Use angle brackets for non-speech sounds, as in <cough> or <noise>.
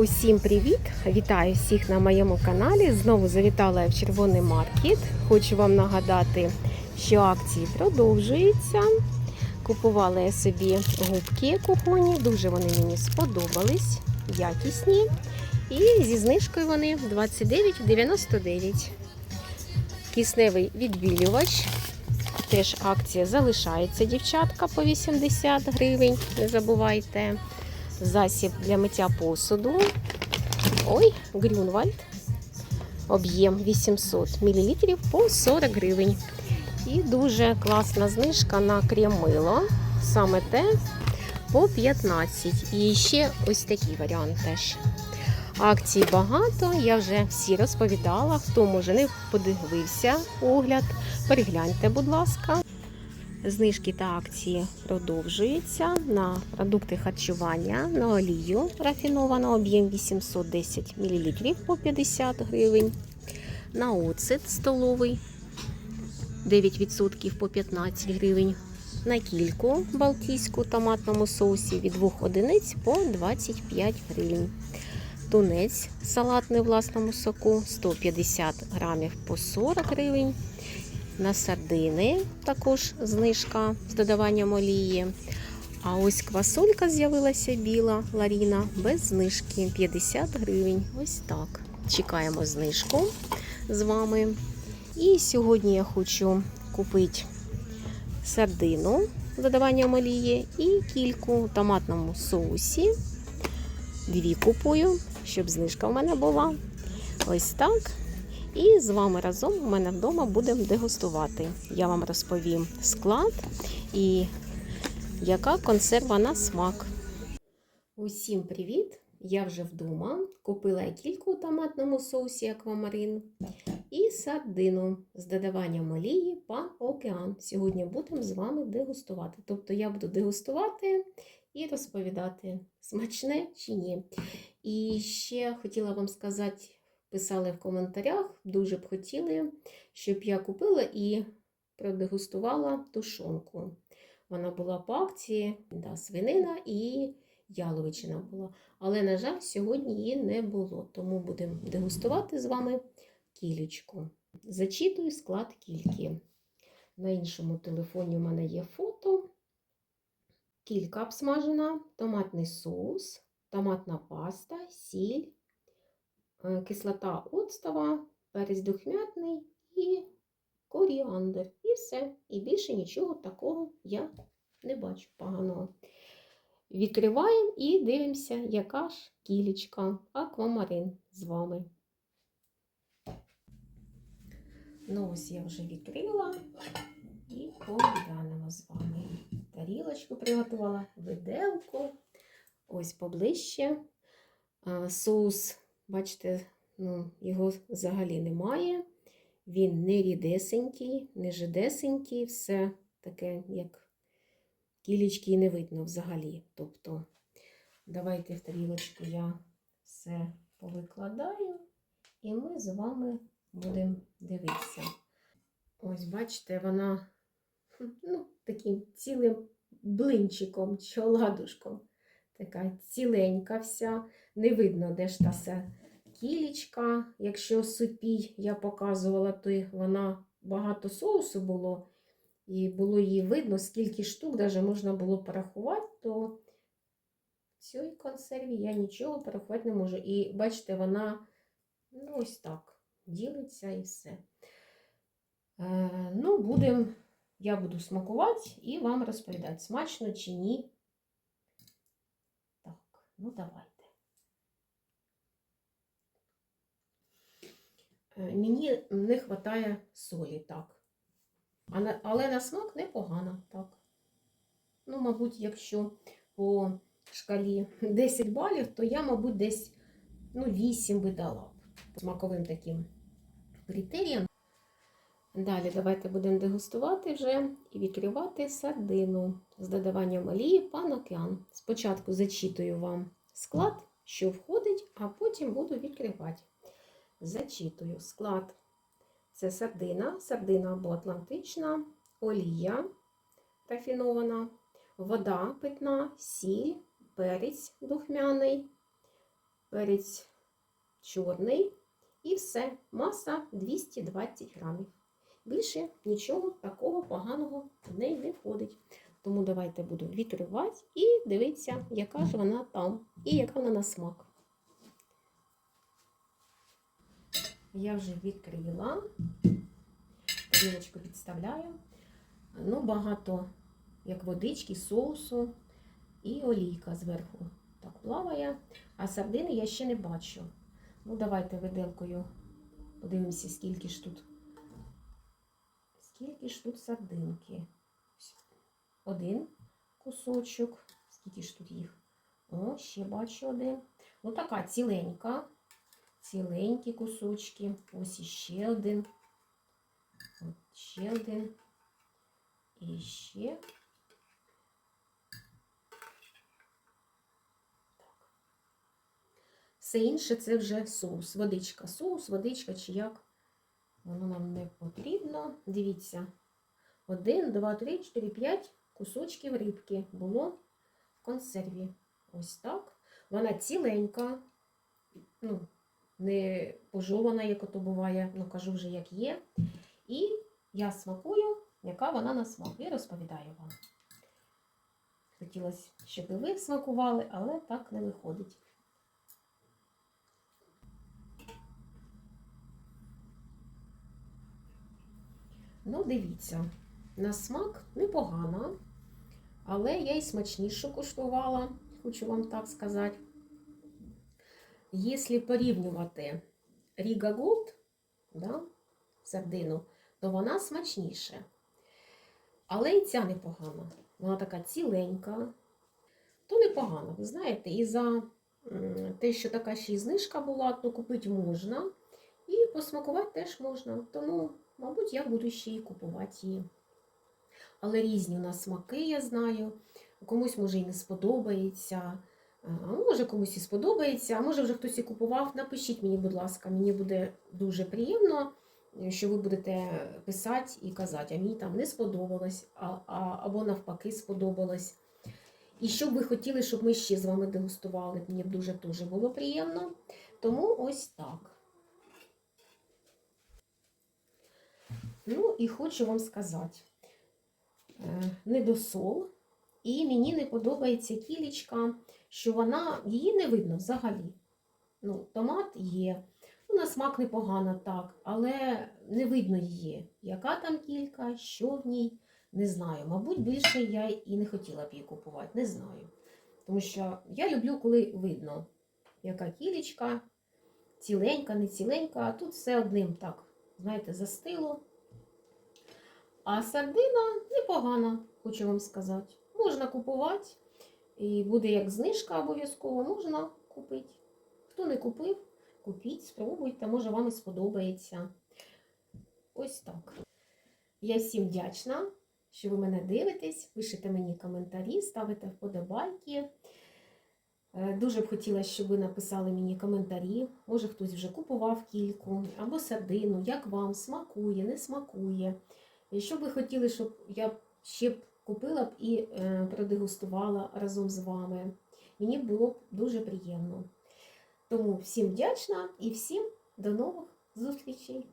Усім привіт! Вітаю всіх на моєму каналі. Знову завітала я в червоний маркет. Хочу вам нагадати, що акції продовжуються. Купувала я собі губки кухонні, дуже вони мені сподобались, якісні. І зі знижкою вони 29,99. Кисневий відбілювач. Теж акція залишається, дівчатка, по 80 гривень. Не забувайте. Засіб для миття посуду. Ой, Грюнвальд. Об'єм 800 мл по 40 гривень. І дуже класна знижка на крем-мило. Саме те по 15. І ще ось такий варіант теж. Акцій багато, я вже всі розповідала. Хто може не подивився огляд, перегляньте, будь ласка. Знижки та акції продовжуються на продукти харчування, на олію рафіновану, об'єм 810 мл по 50 гривень, на оцет столовий 9% по 15 гривень, на кільку балтійську томатному соусі від 2 одиниць по 25 гривень. Тунець салатний в власному соку 150 грамів по 40 гривень. На сардини також знижка з додаванням олії. А ось квасолька з'явилася біла Ларіна без знижки 50 гривень. Ось так. Чекаємо знижку з вами. І сьогодні я хочу купити сардину з додаванням олії і кільку в томатному соусі. Дві купую, щоб знижка в мене була. Ось так. І з вами разом у мене вдома будемо дегустувати. Я вам розповім склад і яка консерва на смак. Усім привіт! Я вже вдома. Купила кільку у томатному соусі аквамарин і сардину з додаванням олії пан Океан. Сьогодні будемо з вами дегустувати. Тобто я буду дегустувати і розповідати, смачне чи ні. І ще хотіла вам сказати писали в коментарях, дуже б хотіли, щоб я купила і продегустувала тушонку. Вона була по акції, да, свинина і яловичина була. Але, на жаль, сьогодні її не було. Тому будемо дегустувати з вами кілечку. Зачитую склад кільки. На іншому телефоні у мене є фото. Кілька обсмажена, томатний соус, томатна паста, сіль, кислота оцтова, перець духмятний і коріандр. І все. І більше нічого такого я не бачу поганого. Відкриваємо і дивимося, яка ж кілечка аквамарин з вами. Ну, ось я вже відкрила і поглянемо з вами. Тарілочку приготувала, виделку. Ось поближче. Соус Бачите, ну, його взагалі немає. Він не рідесенький, не жидесенький, все таке, як кілічки не видно взагалі. Тобто, давайте в тарілочку я все повикладаю, і ми з вами будемо дивитися. Ось, бачите, вона ну, таким цілим блинчиком чи оладушком. Така ціленька вся. Не видно, де ж та вся кілічка. Якщо супій я показувала, то вона багато соусу було. І було її видно, скільки штук навіть можна було порахувати, то в цій консерві я нічого порахувати не можу. І бачите, вона ну, ось так ділиться і все. Е, ну, будемо, я буду смакувати і вам розповідати, смачно чи ні. Так, ну давайте. Е, мені не вистачає солі, так. Але на смак непогано, так. Ну, мабуть, якщо по шкалі <laughs> 10 балів, то я, мабуть, десь ну, 8 би дала по смаковим таким критеріям. Далі давайте будемо дегустувати вже і відкривати сардину з додаванням олії пан океан. Спочатку зачитую вам склад, що входить, а потім буду відкривати. Зачитую склад. Це сардина, сардина або атлантична, олія рафінована, вода питна, сіль, перець духмяний, перець чорний і все. Маса 220 грамів. Більше нічого такого поганого в неї не входить. Тому давайте буду відкривати і дивитися, яка ж вона там і яка вона на смак. Я вже відкрила. Тарілочку підставляю. Ну, багато, як водички, соусу і олійка зверху. Так плаває. А сардини я ще не бачу. Ну, давайте виделкою подивимося, скільки ж тут. Скільки ж тут сардинки? Один кусочок. Скільки ж тут їх? О, ще бачу один. Ну, така ціленька. Ціленькі кусочки. Ось іще один. От ще один. І ще. Так. Все інше це вже соус, водичка. Соус, водичка чи як. Воно нам не потрібно. Дивіться. Один, два, три, чотири, п'ять кусочків рибки було в консерві. Ось так. Вона ціленька, ну, не пожована, як ото буває, ну кажу вже, як є. І я смакую, яка вона на смак. І розповідаю вам. Хотілося, щоб і ви смакували, але так не виходить. Ну, дивіться, на смак непогано, але я й смачнішу куштувала, хочу вам так сказати. Якщо порівнювати Ріга Голд, да, сардину, то вона смачніша. Але і ця непогана. Вона така ціленька, то непогано. Ви знаєте, і за те, що така ще й знижка була, то купити можна. І посмакувати теж можна. Тому, мабуть, я буду ще й купувати її. Але різні у нас смаки, я знаю. Комусь може і не сподобається. А може комусь і сподобається, а може вже хтось і купував. Напишіть мені, будь ласка, мені буде дуже приємно, що ви будете писати і казати, а мені там не сподобалось, а, а, або навпаки сподобалось. І що б ви хотіли, щоб ми ще з вами дегустували, мені б дуже дуже було приємно. Тому ось так. Ну і хочу вам сказати, е, недосол. І мені не подобається кілечка, що вона, її не видно взагалі. Ну, Томат є, ну, на смак непогано так, але не видно її. Яка там кілька, що в ній, не знаю. Мабуть, більше я і не хотіла б її купувати, не знаю. Тому що я люблю, коли видно, яка кілечка, ціленька, не ціленька, а тут все одним так, знаєте, застило. А сардина непогана, хочу вам сказати. Можна купувати, і буде як знижка обов'язково, можна купити. Хто не купив, купіть, спробуйте, може вам і сподобається. Ось так. Я всім вдячна, що ви мене дивитесь, пишете мені коментарі, ставите вподобайки. Е, Дуже б хотіла, щоб ви написали мені коментарі. Може, хтось вже купував кільку або сардину, як вам смакує, не смакує. І що б ви хотіли, щоб я ще б купила б і е, продегустувала разом з вами. Мені було б дуже приємно. Тому всім вдячна і всім до нових зустрічей!